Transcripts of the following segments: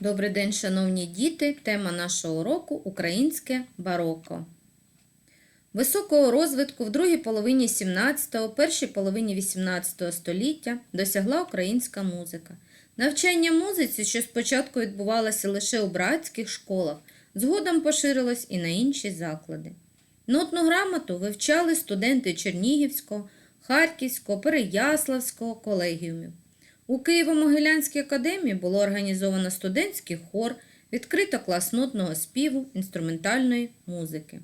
Добрий день, шановні діти! Тема нашого уроку українське бароко. Високого розвитку в другій половині 17-го, першій половині 18 століття досягла українська музика. Навчання музиці, що спочатку відбувалося лише у братських школах, згодом поширилось і на інші заклади. Нотну грамоту вивчали студенти Чернігівського, Харківського, Переяславського колегіумів. У Києво-Могилянській академії було організовано студентський хор, відкрито клас нотного співу, інструментальної музики.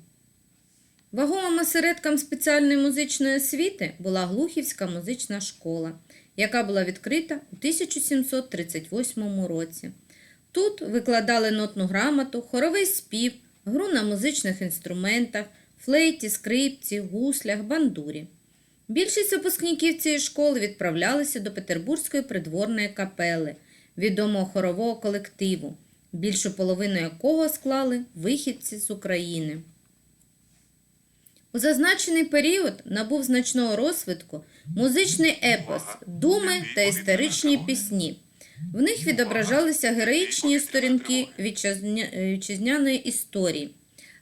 Вагомим осередком спеціальної музичної освіти була Глухівська музична школа, яка була відкрита у 1738 році. Тут викладали нотну грамоту, хоровий спів, гру на музичних інструментах, флейті, скрипці, гуслях, бандурі. Більшість випускників цієї школи відправлялися до Петербурзької придворної капели, відомого хорового колективу, більшу половину якого склали вихідці з України. У зазначений період набув значного розвитку музичний епос, думи та історичні пісні. В них відображалися героїчні сторінки вітчизняної історії,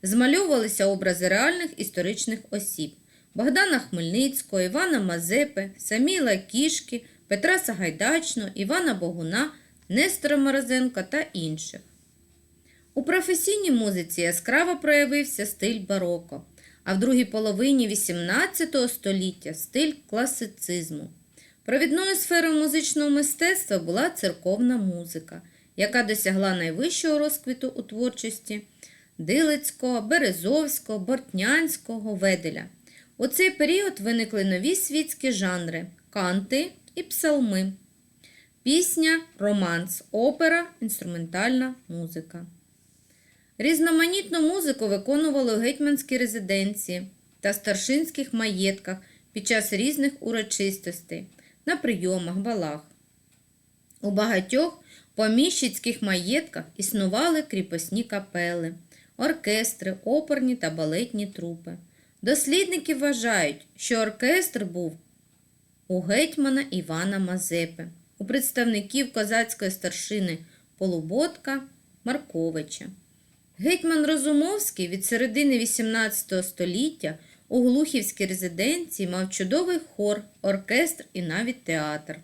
змальовувалися образи реальних історичних осіб. Богдана Хмельницького, Івана Мазепи, Саміла Кішки, Петра Сагайдачного, Івана Богуна, Нестора Морозенка та інших. У професійній музиці яскраво проявився стиль бароко, а в другій половині XVIII століття стиль класицизму. Провідною сферою музичного мистецтва була церковна музика, яка досягла найвищого розквіту у творчості Дилицького, Березовського, Бортнянського, Веделя. У цей період виникли нові світські жанри канти і псалми, пісня, романс, опера, інструментальна музика. Різноманітну музику виконували у гетьманській резиденції та старшинських маєтках під час різних урочистостей, на прийомах, балах. У багатьох поміщицьких маєтках існували кріпосні капели, оркестри, оперні та балетні трупи. Дослідники вважають, що оркестр був у гетьмана Івана Мазепи, у представників козацької старшини Полуботка Марковича. Гетьман Розумовський від середини XVIII століття у Глухівській резиденції мав чудовий хор, оркестр і навіть театр.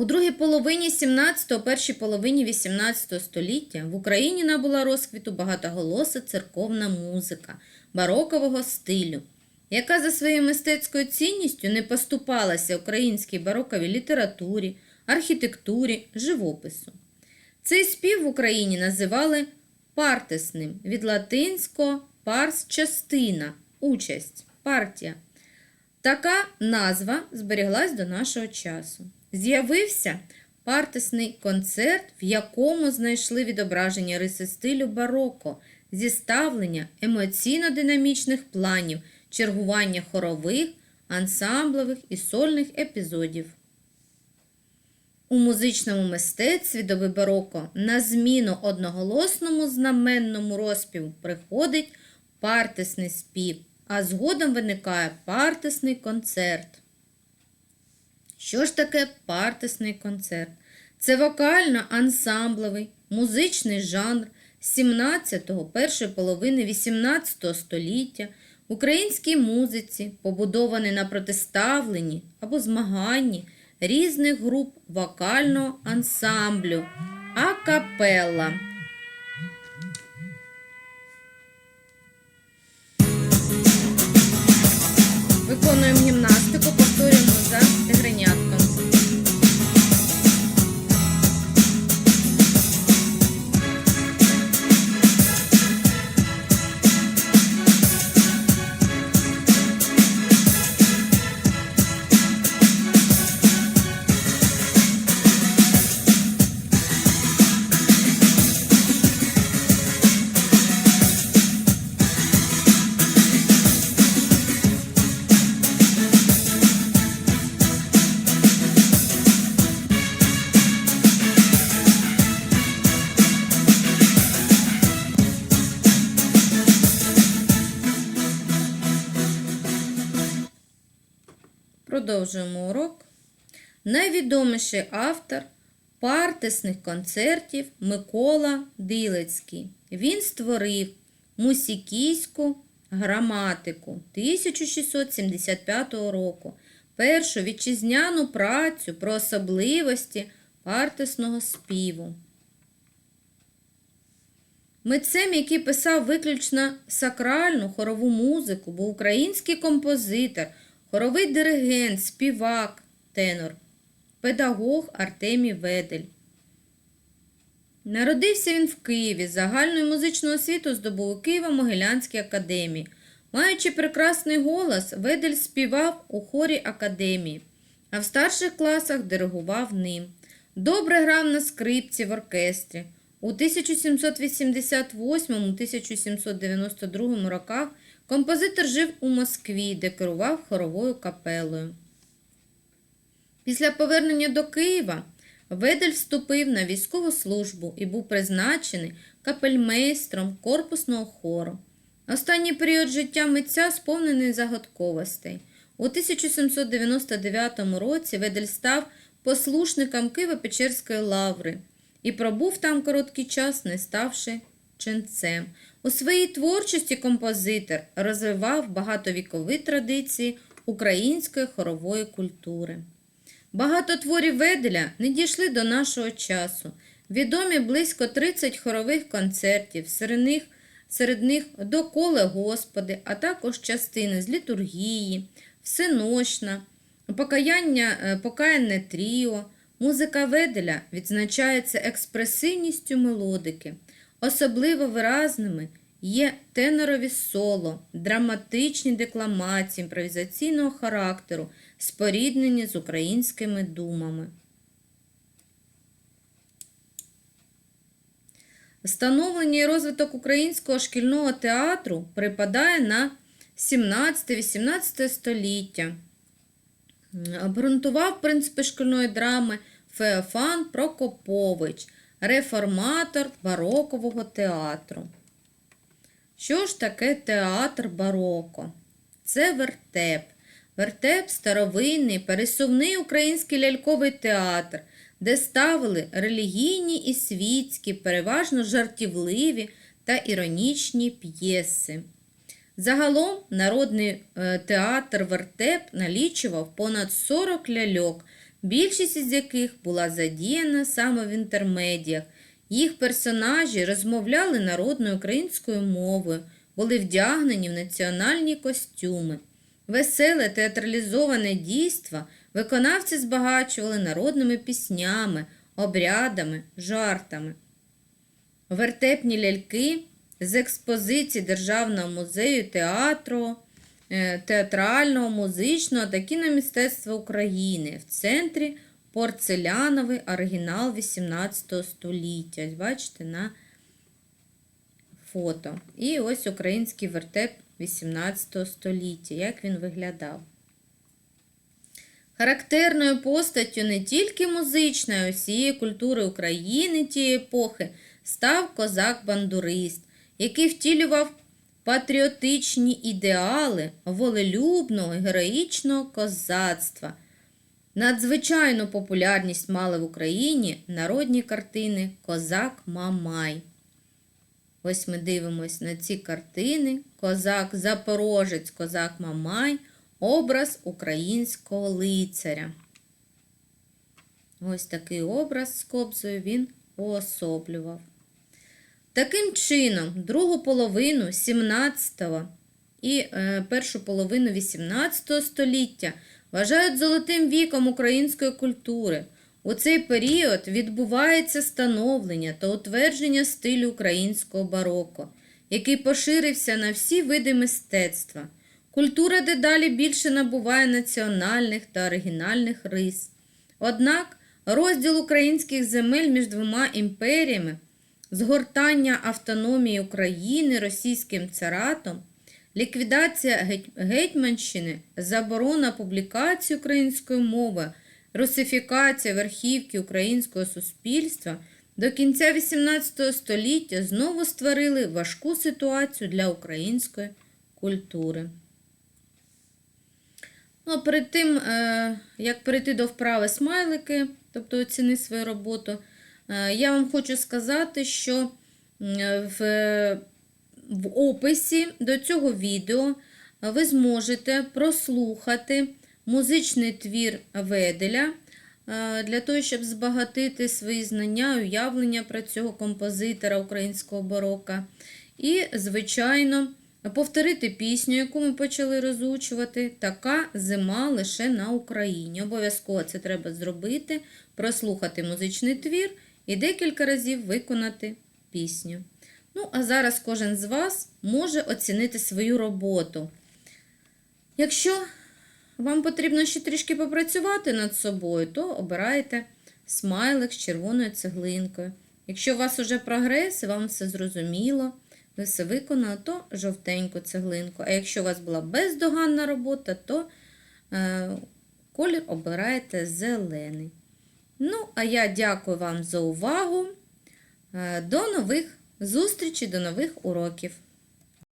У другій половині 17-го, першій половині 18 століття в Україні набула розквіту багатоголоса церковна музика барокового стилю, яка за своєю мистецькою цінністю не поступалася українській бароковій літературі, архітектурі, живопису. Цей спів в Україні називали партисним від латинського парс частина, участь, партія. Така назва зберіглась до нашого часу. З'явився партисний концерт, в якому знайшли відображення риси стилю бароко, зіставлення емоційно-динамічних планів, чергування хорових, ансамблевих і сольних епізодів. У музичному мистецтві доби бароко на зміну одноголосному знаменному розпіву приходить партисний спів, а згодом виникає партисний концерт. Що ж таке партисний концерт? Це вокально-ансамблевий музичний жанр 17-го, першої половини 18 століття в українській музиці, побудований на протиставленні або змаганні різних груп вокального ансамблю акапелла. Виконуємо гімнастику, Продовжуємо урок. найвідоміший автор партисних концертів Микола Дилецький. Він створив мусікійську граматику 1675 року, першу вітчизняну працю про особливості партисного співу. Митцем, який писав виключно сакральну хорову музику, був український композитор, хоровий диригент, співак, тенор, педагог Артемій Ведель. Народився він в Києві, загальну музичну освіту здобув у Києво-Могилянській академії. Маючи прекрасний голос, Ведель співав у хорі академії, а в старших класах диригував ним. Добре грав на скрипці в оркестрі. У 1788-1792 роках композитор жив у Москві, де керував хоровою капелою. Після повернення до Києва Ведель вступив на військову службу і був призначений капельмейстром корпусного хору. Останній період життя митця сповнений загадковостей. У 1799 році Ведель став послушником Києво-Печерської лаври і пробув там короткий час, не ставши ченцем. У своїй творчості композитор розвивав багатовікові традиції української хорової культури. Багато творів Веделя не дійшли до нашого часу. Відомі близько 30 хорових концертів, серед них, серед них «Доколе Господи, а також частини з літургії, всенощна, покаяння, е, покаянне тріо. Музика Веделя відзначається експресивністю мелодики. Особливо виразними є тенорові соло, драматичні декламації імпровізаційного характеру, споріднені з українськими думами. Становлення і розвиток українського шкільного театру припадає на 17-18 століття. Обґрунтував принципи шкільної драми Феофан Прокопович, реформатор барокового театру. Що ж таке театр бароко? Це вертеп. Вертеп старовинний, пересувний український ляльковий театр, де ставили релігійні і світські, переважно жартівливі та іронічні п'єси. Загалом народний е, театр Вертеп налічував понад 40 ляльок, більшість із яких була задіяна саме в інтермедіях. Їх персонажі розмовляли народною українською мовою, були вдягнені в національні костюми. Веселе театралізоване дійство виконавці збагачували народними піснями, обрядами, жартами. Вертепні ляльки з експозицій Державного музею театру, театрального, музичного та кіномистецтва України в центрі порцеляновий оригінал 18 століття. Бачите, на фото. І ось український вертеп 18 століття, як він виглядав. Характерною постаттю не тільки музичної, а усієї культури України тієї епохи став козак-бандурист, який втілював патріотичні ідеали волелюбного героїчного козацтва. Надзвичайну популярність мали в Україні народні картини Козак Мамай. Ось ми дивимось на ці картини. Козак Запорожець, Козак Мамай, образ українського лицаря. Ось такий образ з кобзою він уособлював. Таким чином, другу половину 17-го і е, першу половину 18 століття вважають золотим віком української культури. У цей період відбувається становлення та утвердження стилю українського бароко, який поширився на всі види мистецтва. Культура дедалі більше набуває національних та оригінальних рис. Однак розділ українських земель між двома імперіями, згортання автономії України російським царатом, ліквідація Гетьманщини, заборона публікації української мови, русифікація верхівки українського суспільства до кінця XVIII століття знову створили важку ситуацію для української культури. Ну, перед тим, е, як перейти до вправи смайлики, тобто оціни свою роботу, я вам хочу сказати, що в, в описі до цього відео ви зможете прослухати музичний твір Веделя е, для того, щоб збагатити свої знання, уявлення про цього композитора українського барока. І, звичайно, повторити пісню, яку ми почали розучувати. Така зима лише на Україні. Обов'язково це треба зробити, прослухати музичний твір і декілька разів виконати пісню. Ну, а зараз кожен з вас може оцінити свою роботу. Якщо вам потрібно ще трішки попрацювати над собою, то обирайте смайлик з червоною цеглинкою. Якщо у вас уже прогрес вам все зрозуміло, ви все виконали, то жовтеньку цеглинку. А якщо у вас була бездоганна робота, то е, колір обираєте зелений. Ну, а я дякую вам за увагу. Е, До нових зустрічей, до нових уроків.